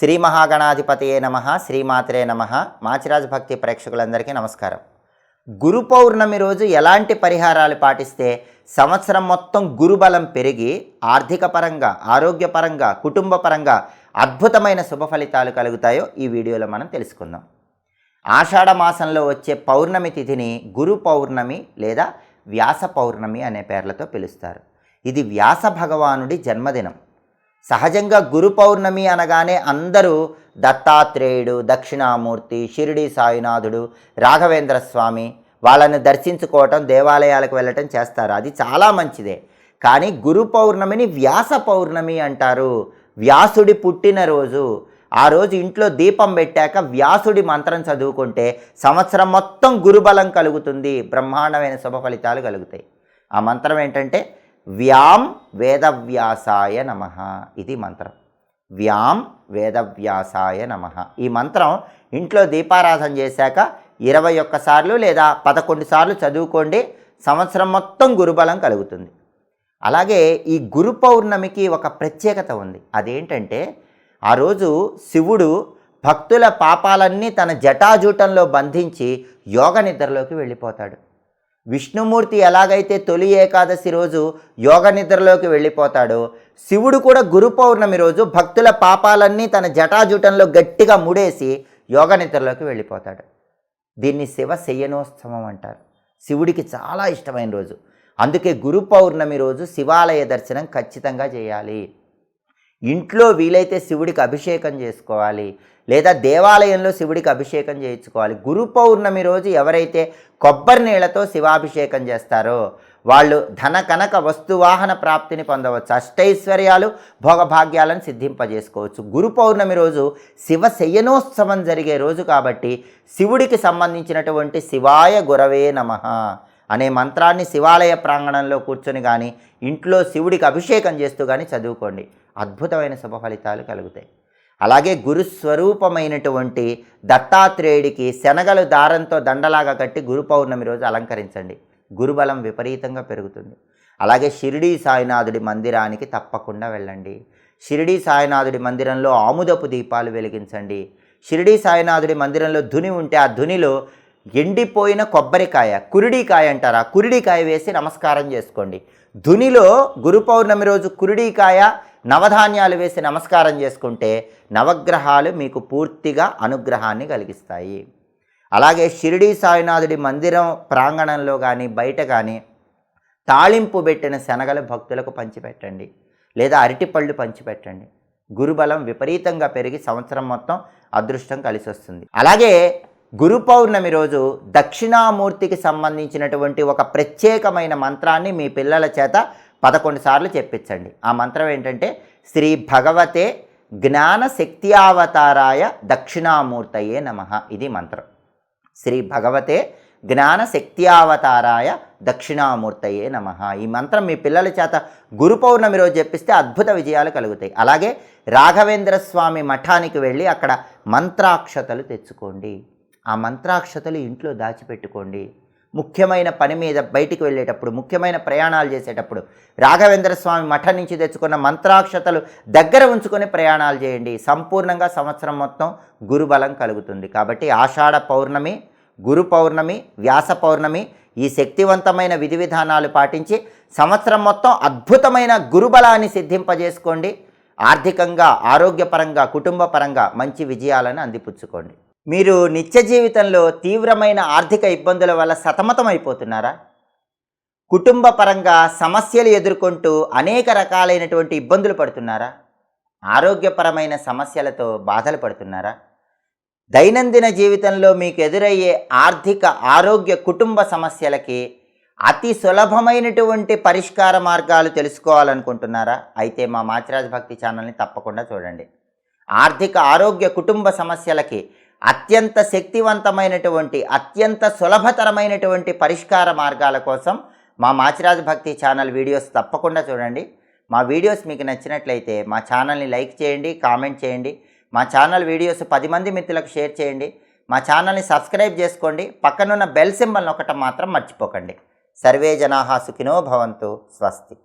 శ్రీ మహాగణాధిపతియే నమ శ్రీమాత్రే నమ. మాచిరాజు భక్తి ప్రేక్షకులందరికీ నమస్కారం. గురు పౌర్ణమి రోజు ఎలాంటి పరిహారాలు పాటిస్తే సంవత్సరం మొత్తం గురుబలం పెరిగి ఆర్థిక పరంగా ఆరోగ్యపరంగా కుటుంబ పరంగా అద్భుతమైన శుభ ఫలితాలు కలుగుతాయో ఈ వీడియోలో మనం తెలుసుకుందాం. ఆషాఢ మాసంలో వచ్చే పౌర్ణమి తిథిని గురు పౌర్ణమి లేదా వ్యాస పౌర్ణమి అనే పేర్లతో పిలుస్తారు. ఇది వ్యాస భగవానుడి జన్మదినం. సహజంగా గురు పౌర్ణమి అనగానే అందరూ దత్తాత్రేయుడు దక్షిణామూర్తి షిరిడి సాయినాథుడు రాఘవేంద్ర స్వామి వాళ్ళని దర్శించుకోవటం దేవాలయాలకు వెళ్ళటం చేస్తారు. అది చాలా మంచిదే. కానీ గురు పౌర్ణమిని వ్యాస పౌర్ణమి అంటారు. వ్యాసుడి పుట్టినరోజు ఆ రోజు ఇంట్లో దీపం పెట్టాక వ్యాసుడి మంత్రం చదువుకుంటే సంవత్సరం మొత్తం గురుబలం కలుగుతుంది బ్రహ్మాండమైన శుభ ఫలితాలు కలుగుతాయి. ఆ మంత్రం ఏంటంటే వ్యాం వేదవ్యాసాయ నమ ఇది మంత్రం. వ్యాం వేదవ్యాసాయ నమ. ఈ మంత్రం ఇంట్లో దీపారాధన చేశాక ఇరవై ఒక్కసార్లు లేదా పదకొండు సార్లు చదువుకోండి సంవత్సరం మొత్తం గురుబలం కలుగుతుంది. అలాగే ఈ గురు పౌర్ణమికి ఒక ప్రత్యేకత ఉంది. అదేంటంటే ఆ రోజు శివుడు భక్తుల పాపాలన్నీ తన జటాజూటంలో బంధించి యోగ నిద్రలోకి వెళ్ళిపోతాడు. విష్ణుమూర్తి ఎలాగైతే తొలి ఏకాదశి రోజు యోగ నిద్రలోకి వెళ్ళిపోతాడో శివుడు కూడా గురు పౌర్ణమి రోజు భక్తుల పాపాలన్నీ తన జటాజుటంలో గట్టిగా ముడేసి యోగ నిద్రలోకి వెళ్ళిపోతాడు. దీన్ని శివ శయనోత్సవం అంటారు. శివుడికి చాలా ఇష్టమైన రోజు. అందుకే గురు పౌర్ణమి రోజు శివాలయ దర్శనం ఖచ్చితంగా చేయాలి. ఇంట్లో వీలైతే శివుడికి అభిషేకం చేసుకోవాలి లేదా దేవాలయంలో శివుడికి అభిషేకం చేయించుకోవాలి. గురు పౌర్ణమి రోజు ఎవరైతే కొబ్బరి నీళ్ళతో శివాభిషేకం చేస్తారో వాళ్ళు ధన కనక వస్తువాహన ప్రాప్తిని పొందవచ్చు. అష్టైశ్వర్యాలు భోగభాగ్యాలను సిద్ధింపజేసుకోవచ్చు. గురు పౌర్ణమి రోజు శివ శయనోత్సవం జరిగే రోజు కాబట్టి శివుడికి సంబంధించినటువంటి శివాయ గురవే నమ. అనే మంత్రాన్ని శివాలయ ప్రాంగణంలో కూర్చొని కానీ ఇంట్లో శివుడికి అభిషేకం చేస్తూ కానీ చదువుకోండి. అద్భుతమైన శుభ ఫలితాలు కలుగుతాయి. అలాగే గురుస్వరూపమైనటువంటి దత్తాత్రేయుడికి శనగలు దారంతో దండలాగా కట్టి గురు పౌర్ణమి రోజు అలంకరించండి. గురుబలం విపరీతంగా పెరుగుతుంది. అలాగే షిరిడీ సాయినాథుడి మందిరానికి తప్పకుండా వెళ్ళండి. షిరిడీ సాయినాథుడి మందిరంలో ఆముదపు దీపాలు వెలిగించండి. షిరిడీ సాయినాథుడి మందిరంలో ధుని ఉంటే ఆ ధునిలో ఎండిపోయిన కొబ్బరికాయ కురిడికాయ అంటారా. కురిడికాయ వేసి నమస్కారం చేసుకోండి. ధునిలో గురు పౌర్ణమి రోజు కురిడికాయ నవధాన్యాలు వేసి నమస్కారం చేసుకుంటే నవగ్రహాలు మీకు పూర్తిగా అనుగ్రహాన్ని కలిగిస్తాయి. అలాగే షిరిడీ సాయినాథుడి మందిరం ప్రాంగణంలో కానీ బయట కానీ తాళింపు పెట్టిన శనగలు భక్తులకు పంచిపెట్టండి. లేదా అరటిపళ్ళు పంచిపెట్టండి. గురుబలం విపరీతంగా పెరిగి సంవత్సరం మొత్తం అదృష్టం కలిసి వస్తుంది అలాగే గురు పౌర్ణమి రోజు దక్షిణామూర్తికి సంబంధించినటువంటి ఒక ప్రత్యేకమైన మంత్రాన్ని మీ పిల్లల చేత పదకొండు సార్లు చెప్పించండి. ఆ మంత్రం ఏంటంటే శ్రీ భగవతే జ్ఞాన శక్తియావతారాయ దక్షిణామూర్తయే నమ. ఇది మంత్రం. శ్రీ భగవతే జ్ఞాన శక్తియావతారాయ దక్షిణామూర్తయే నమ. ఈ మంత్రం మీ పిల్లల చేత గురు పౌర్ణమి రోజు చెప్పిస్తే అద్భుత విజయాలు కలుగుతాయి. అలాగే రాఘవేంద్ర స్వామి మఠానికి వెళ్ళి అక్కడ మంత్రాక్షతలు తెచ్చుకోండి. ఆ మంత్రాక్షతలు ఇంట్లో దాచిపెట్టుకోండి. ముఖ్యమైన పని మీద బయటికి వెళ్ళేటప్పుడు ముఖ్యమైన ప్రయాణాలు చేసేటప్పుడు రాఘవేంద్ర స్వామి మఠం నుంచి తెచ్చుకున్న మంత్రాక్షతలు దగ్గర ఉంచుకొని ప్రయాణాలు చేయండి. సంపూర్ణంగా సంవత్సరం మొత్తం గురుబలం కలుగుతుంది. కాబట్టి ఆషాఢ పౌర్ణమి గురు పౌర్ణమి వ్యాస పౌర్ణమి ఈ శక్తివంతమైన విధి విధానాలు పాటించి సంవత్సరం మొత్తం అద్భుతమైన గురుబలాన్ని సిద్ధింపజేసుకోండి. ఆర్థికంగా ఆరోగ్యపరంగా కుటుంబపరంగా మంచి విజయాలను అందిపుచ్చుకోండి. మీరు నిత్య జీవితంలో తీవ్రమైన ఆర్థిక ఇబ్బందుల వల్ల సతమతం అయిపోతున్నారా? కుటుంబ పరంగా సమస్యలు ఎదుర్కొంటూ అనేక రకాలైనటువంటి ఇబ్బందులు పడుతున్నారా? ఆరోగ్యపరమైన సమస్యలతో బాధలు పడుతున్నారా? దైనందిన జీవితంలో మీకు ఎదురయ్యే ఆర్థిక ఆరోగ్య కుటుంబ సమస్యలకి అతి సులభమైనటువంటి పరిష్కార మార్గాలు తెలుసుకోవాలనుకుంటున్నారా? అయితే మా మాచిరాజ్ భక్తి ఛానల్ని తప్పకుండా చూడండి. ఆర్థిక ఆరోగ్య కుటుంబ సమస్యలకి అత్యంత శక్తివంతమైనటువంటి అత్యంత సులభతరమైనటువంటి పరిష్కార మార్గాల కోసం మా మాచిరాజు భక్తి ఛానల్ వీడియోస్ తప్పకుండా చూడండి. మా వీడియోస్ మీకు నచ్చినట్లయితే మా ఛానల్ని లైక్ చేయండి కామెంట్ చేయండి. మా ఛానల్ వీడియోస్ పది మంది మిత్రులకు షేర్ చేయండి. మా ఛానల్ని సబ్స్క్రైబ్ చేసుకోండి. పక్కనున్న బెల్ సింబల్ ఒకటం మాత్రం మర్చిపోకండి. సర్వే జనాహా సుఖినో భవంతు. స్వస్తి.